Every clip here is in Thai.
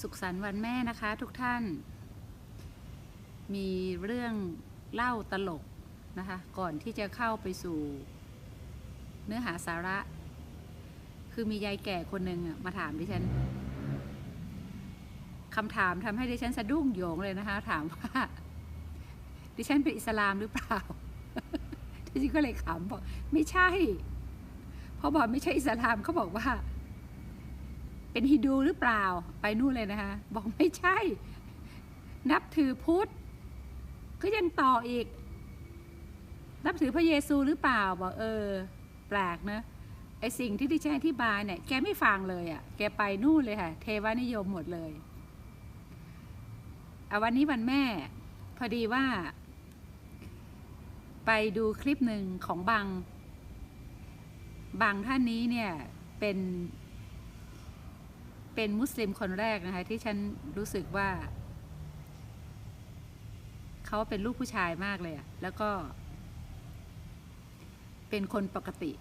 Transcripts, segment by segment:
สุขสันต์วันแม่นะคะทุกท่าน มีเรื่องเล่าตลกนะคะ ก่อนที่จะเข้าไปสู่เนื้อหาสาระ คือมียายแก่คนหนึ่งมาถามดิฉันคำถามทำให้ดิฉันสะดุ้งโยงเลยนะคะ ถามว่า ดิฉันเป็นอิสลามหรือเปล่าดิฉันก็เลยขำบอกไม่ใช่พอบอกไม่ใช่อิสลามเขาบอกว่า เป็นฮินดูหรือเปล่าไปนู่นเลยนะคะ บอกไม่ใช่ นับถือพุทธก็ยังต่ออีก นับถือพระเยซูหรือเปล่าบอกเออ แปลกนะไอสิ่งที่ดิฉันอธิบายเนี่ยแกไม่ฟังเลยอะ่ะ แกไปนู่นเลยค่ะ เทวานิยมหมดเลยเอาวันนี้วันแม่ พอดีว่า ไปดูคลิปหนึ่งของบางบางท่านนี้เนี่ยเป็น เป็นมุสลิมคนแรกนะคะที่ฉันรู้สึกว่า เขาเป็นลูกผู้ชายมากเลยอะแล้วก็ เป็นคนปกติ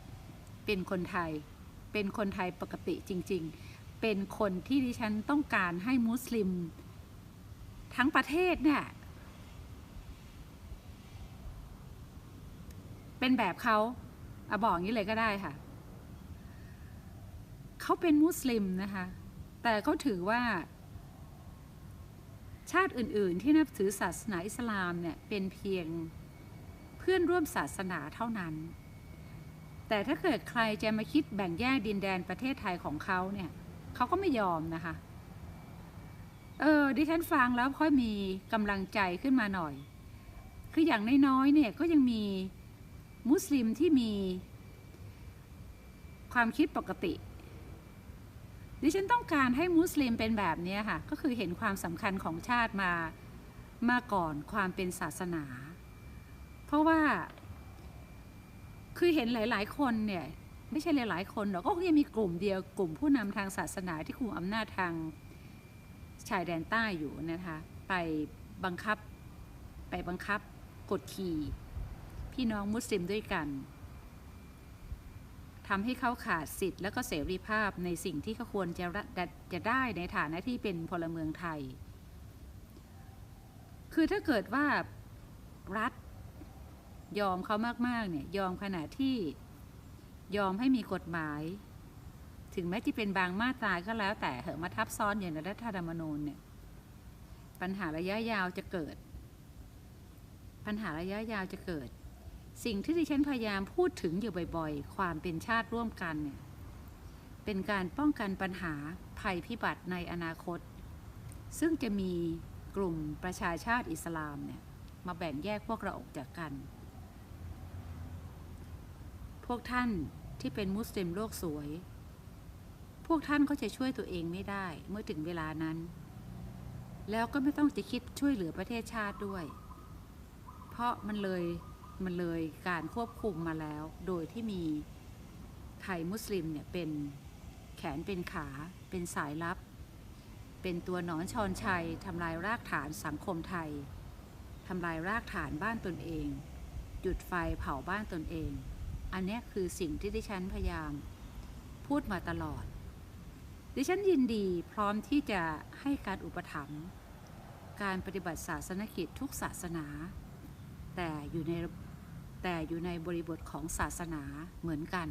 เป็นคนไทย เป็นคนไทยปกติจริง ๆ เป็นคนที่ดิฉันต้องการให้มุสลิม ทั้งประเทศเนี่ยเป็นแบบเขาอะบอกอย่างนี้เลยก็ได้ค่ะ เขาเป็นมุสลิมนะคะ แต่เขาถือว่า ชาติอื่น ๆ ที่นับถือศาสนาอิสลามเนี่ยเป็นเพียงเพื่อนร่วมศาสนาเท่านั้น แต่ถ้าเกิดใครจะมาคิดแบ่งแยกดินแดนประเทศไทยของเขาเนี่ยเขาก็ไม่ยอมนะคะ เออดิฉันฟังแล้วค่อยมีกำลังใจขึ้นมาหน่อย คืออย่างน้อยๆเนี่ยก็ยังมีมุสลิมที่มีความคิดปกติ ดิฉันต้องการให้มุสลิมเป็นแบบนี้ค่ะ ก็คือเห็นความสำคัญของชาติมามาก่อนความเป็นศาสนา เพราะว่า คือเห็นหลาย ๆ คนเนี่ย ไม่ใช่หลาย ๆ คนหรอกก็ยังมีกลุ่มเดียวกลุ่มผู้นำทางศาสนาที่คุมอำนาจทางชายแดนใต้อยู่นะคะ ไปบังคับ ไปบังคับกดขี่ พี่น้องมุสลิมด้วยกัน ทำให้เขาขาดสิทธิ์และก็เสรีภาพในสิ่งที่เขาควรจะจะได้ในฐานะที่เป็นพลเมืองไทย คือถ้าเกิดว่ารัฐยอมเขามากๆเนี่ยยอมขณะที่ยอมให้มีกฎหมาย ถึงแม้ที่เป็นบางมาตราก็แล้วแต่เหอะมาทับซ้อนอย่างในรัฐธรรมนูญเนี่ยปัญหาระยะยาวจะเกิด ปัญหาระยะยาวจะเกิด สิ่งที่ดิฉันพยายามพูดถึงอยู่บ่อยๆ ความเป็นชาติร่วมกันเนี่ยเป็นการป้องกันปัญหาภัยพิบัติในอนาคต ซึ่งจะมีกลุ่มประชาชาติอิสลามเนี่ยมาแบ่งแยกพวกเราออกจากกัน พวกท่านที่เป็นมุสลิมโลกสวย พวกท่านก็จะช่วยตัวเองไม่ได้เมื่อถึงเวลานั้น แล้วก็ไม่ต้องจะคิดช่วยเหลือประเทศชาติด้วย เพราะมันเลย มันเลยการควบคุมมาแล้ว โดยที่มีไทยมุสลิมเนี่ยเป็นแขนเป็นขาเป็นสายลับ เป็นตัวหนอนชอนชัยทำลายรากฐานสังคมไทยทำลายรากฐานบ้านตนเองหยุดไฟเผาบ้านตนเอง อันนี้คือสิ่งที่ดิฉันพยายาม พูดมาตลอด ดิฉันยินดีพร้อมที่จะให้การอุปถัมภ์การปฏิบัติศาสนกิจทุกศาสนา แต่อยู่ใน แต่อยู่ในบริบทของศาสนาเหมือนกัน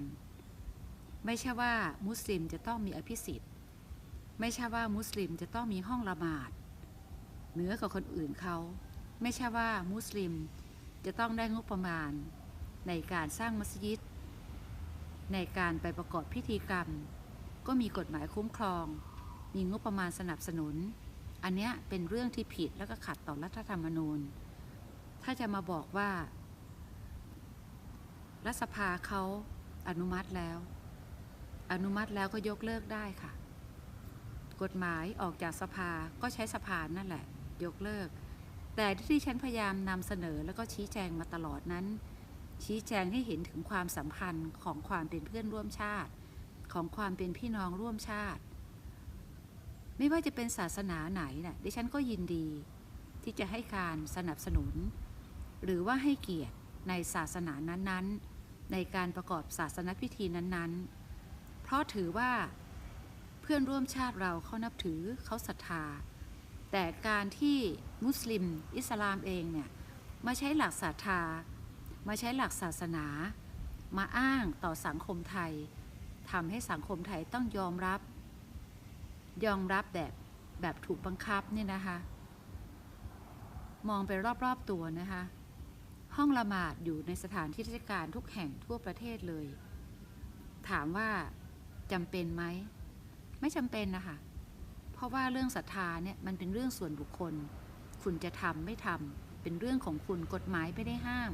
ไม่ใช่ว่ามุสลิมจะต้องมีอภิสิทธิ์ ไม่ใช่ว่ามุสลิมจะต้องมีห้องละหมาดเหนือกว่าคนอื่นเขา ไม่ใช่ว่ามุสลิมจะต้องได้งบประมาณ ในการสร้างมัสยิด ในการไปประกอบพิธีกรรม ก็มีกฎหมายคุ้มครอง มีงบประมาณสนับสนุน อันเนี้ยเป็นเรื่องที่ผิดแล้วก็ขัดต่อรัฐธรรมนูญ ถ้าจะมาบอกว่า รัฐสภาเขาอนุมัติแล้ว อนุมัติแล้วก็ยกเลิกได้ค่ะ กฎหมายออกจากสภาก็ใช้สภานั่นแหละ ยกเลิก แต่ที่ฉันพยายามนำเสนอแล้วก็ชี้แจงมาตลอดนั้น ชี้แจงให้เห็นถึงความสัมพันธ์ของความเป็นเพื่อนร่วมชาติ ของความเป็นพี่น้องร่วมชาติ ไม่ว่าจะเป็นศาสนาไหนนะ่ะดิฉันก็ยินดี ที่จะให้การสนับสนุน หรือว่าให้เกียรติในศาสนานั้นๆ ในการประกอบศาสนพิธีนั้นๆ เพราะถือว่าเพื่อนร่วมชาติเราเขานับถือเขาศรัทธา แต่การที่มุสลิม อิสลามเองเนี่ยมาใช้หลักศรัทธา มาใช้หลักศาสนา มาอ้างต่อสังคมไทยทำให้สังคมไทยต้องยอมรับ ยอมรับแบบแบบถูกบังคับเนี่ยนะคะ มองไปรอบๆตัวนะคะ ห้องละหมาดอยู่ในสถานที่ราชการทุกแห่งทั่วประเทศเลย ถามว่าจำเป็นไหม ไม่จำเป็นนะคะเพราะว่าเรื่องศรัทธาเนี่ยมันเป็นเรื่องส่วนบุคคล คุณจะทำไม่ทำเป็นเรื่องของคุณกฎหมายไม่ได้ห้าม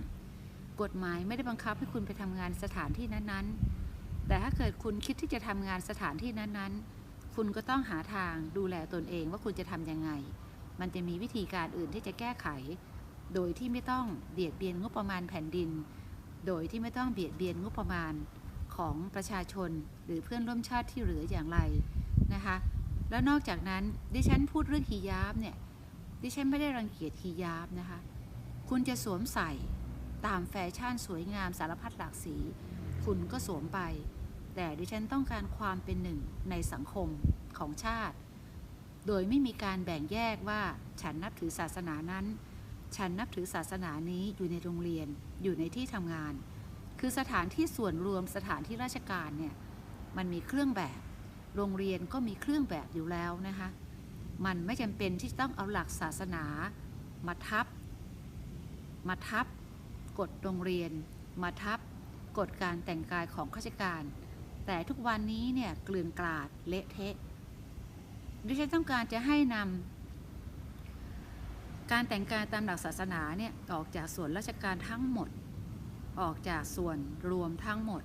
กฎหมายไม่ได้บังคับให้คุณไปทำงานสถานที่นั้นๆ แต่ถ้าเกิดคุณคิดที่จะทำงานสถานที่นั้นๆ คุณก็ต้องหาทางดูแลตนเองว่าคุณจะทำยังไง มันจะมีวิธีการอื่นที่จะแก้ไข โดยที่ไม่ต้องเบียดเบียนงบประมาณแผ่นดิน โดยที่ไม่ต้องเบียดเบียนงบประมาณของประชาชน หรือเพื่อนร่วมชาติที่เหลืออย่างไรนะคะ แล้วนอกจากนั้นดิฉันพูดเรื่องฮิญาบเนี่ยดิฉันไม่ได้รังเกียจฮิญาบนะคะ คุณจะสวมใส่ตามแฟชั่นสวยงามสารพัดหลากสี คุณก็สวมไป แต่ดิฉันต้องการความเป็นหนึ่งในสังคมของชาติ โดยไม่มีการแบ่งแยกว่าฉันนับถือศาสนานั้น ฉันนับถือศาสนานี้อยู่ในโรงเรียน อยู่ในที่ทำงาน คือสถานที่ส่วนรวมสถานที่ราชการเนี่ย มันมีเครื่องแบบ โรงเรียนก็มีเครื่องแบบอยู่แล้วนะคะ มันไม่จำเป็นที่ต้องเอาหลักศาสนา มาทับ มาทับกฎโรงเรียน มาทับกฎการแต่งกายของข้าราชการ แต่ทุกวันนี้เนี่ยเกลื่อนกลาดเละเทะดิฉันต้องการจะให้นำ การแต่งกายตามหลักศาสนาเนี่ยออกจากส่วนราชการทั้งหมด ออกจากส่วนรวมทั้งหมด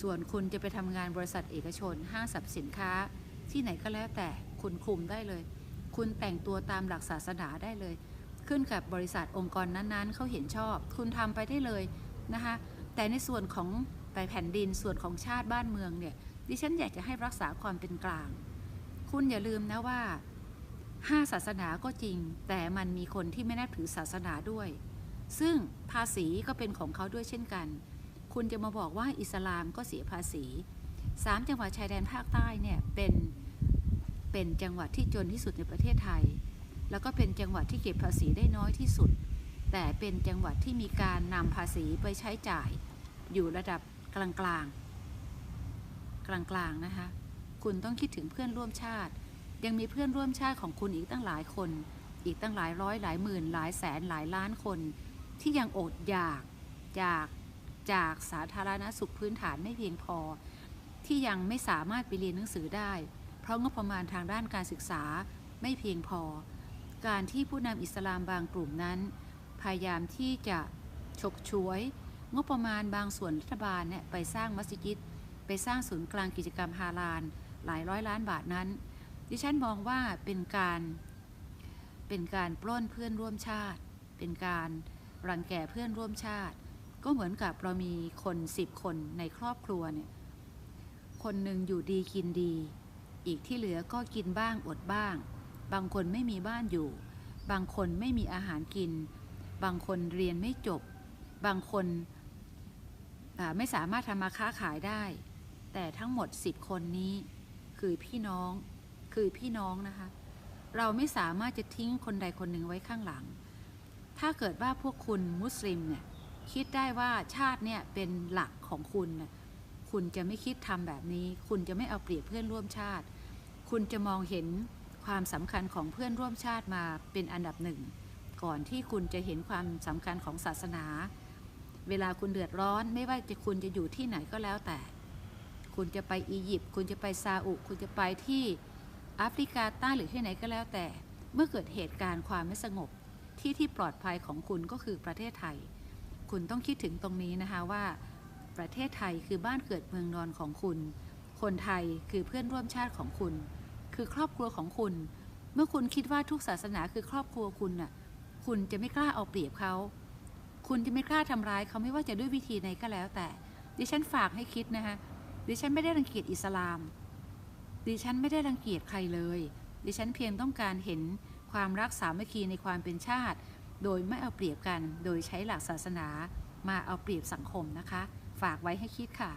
ส่วนคุณจะไปทำงานบริษัทเอกชน ห้างสรรพสินค้า ที่ไหนก็แล้วแต่คุณคุมได้เลย คุณแต่งตัวตามหลักศาสนาได้เลย ขึ้นกับบริษัทองค์กรนั้นๆเขาเห็นชอบ คุณทำไปได้เลยนะคะแต่ในส่วนของไปแผ่นดินส่วนของชาติบ้านเมืองเนี่ยดิฉันอยากจะให้รักษาความเป็นกลาง คุณอย่าลืมนะว่า ห้าศาสนาก็จริง แต่มันมีคนที่ไม่นับถือศาสนาด้วย ซึ่งภาษีก็เป็นของเขาด้วยเช่นกัน คุณจะมาบอกว่าอิสลามก็เสียภาษีสามจังหวัดชายแดนภาคใต้เนี่ยเป็นเป็นจังหวัดที่จนที่สุดในประเทศไทย แล้วก็เป็นจังหวัดที่เก็บภาษีได้น้อยที่สุด แต่เป็นจังหวัดที่มีการนำภาษีไปใช้จ่าย อยู่ระดับกลางกลางกลางกลางๆนะคะ คุณต้องคิดถึงเพื่อนร่วมชาติ ยังมีเพื่อนร่วมชาติของคุณอีกตั้งหลายคน อีกตั้งหลายร้อยหลายหมื่นหลายแสนหลายล้านคน ที่ยังอดอยากจากจากสาธารณสุขพื้นฐานไม่เพียงพอ ที่ยังไม่สามารถไปเรียนหนังสือได้ เพราะงบประมาณทางด้านการศึกษาไม่เพียงพอ การที่ผู้นำอิสลามบางกลุ่มนั้น พยายามที่จะฉกฉวย งบประมาณบางส่วนรัฐบาลเนี่ยไปสร้างมัสยิด ไปสร้างศูนย์กลางกิจกรรมฮาลาลหลายร้อยล้านบาทนั้น ดิฉันมองว่าเป็นการเป็นการปล้นเพื่อนร่วมชาติ เป็นการรังแกเพื่อนร่วมชาติ ก็เหมือนกับเรามีคนสิบคนในครอบครัวเนี่ยคนหนึ่งอยู่ดีกินดี อีกที่เหลือก็กินบ้างอดบ้าง บางคนไม่มีบ้านอยู่ บางคนไม่มีอาหารกิน บางคนเรียนไม่จบ บางคนไม่สามารถทำมาค้าขายได้ แต่ทั้งหมด 10 คนนี้คือพี่น้อง คือพี่น้องนะคะ เราไม่สามารถจะทิ้งคนใดคนหนึ่งไว้ข้างหลัง ถ้าเกิดว่าพวกคุณมุสลิมเนี่ยคิดได้ว่าชาติเนี่ยเป็นหลักของคุณน่ะคุณจะไม่คิดทำแบบนี้ คุณจะไม่เอาเปรียบเพื่อนร่วมชาติ คุณจะมองเห็นความสำคัญของเพื่อนร่วมชาติมาเป็นอันดับหนึ่ง ก่อนที่คุณจะเห็นความสำคัญของศาสนา เวลาคุณเดือดร้อนไม่ว่าจะคุณจะอยู่ที่ไหนก็แล้วแต่ คุณจะไปอียิปต์คุณจะไปซาอุ คุณจะไปที่ แอฟริกาใต้หรือที่ไหนก็แล้วแต่ เมื่อเกิดเหตุการณ์ความไม่สงบที่ที่ปลอดภัยของคุณก็คือประเทศไทย คุณต้องคิดถึงตรงนี้นะคะว่า ประเทศไทยคือบ้านเกิดเมืองนอนของคุณ คนไทยคือเพื่อนร่วมชาติของคุณ คือครอบครัวของคุณ เมื่อคุณคิดว่าทุกศาสนาคือครอบครัวคุณน่ะคุณจะไม่กล้าเอาเปรียบเขา คุณจะไม่กล้าทำร้ายเขาไม่ว่าจะด้วยวิธีไหนก็แล้วแต่ ดิฉันฝากให้คิดนะคะดิฉันไม่ได้รังเกียจอิสลาม ดิฉันไม่ได้รังเกียจใครเลย ดิฉันเพียงต้องการเห็นความรักสามัคคีในความเป็นชาติ โดยไม่เอาเปรียบกัน โดยใช้หลักศาสนามาเอาเปรียบสังคมนะคะ ฝากไว้ให้คิดค่ะ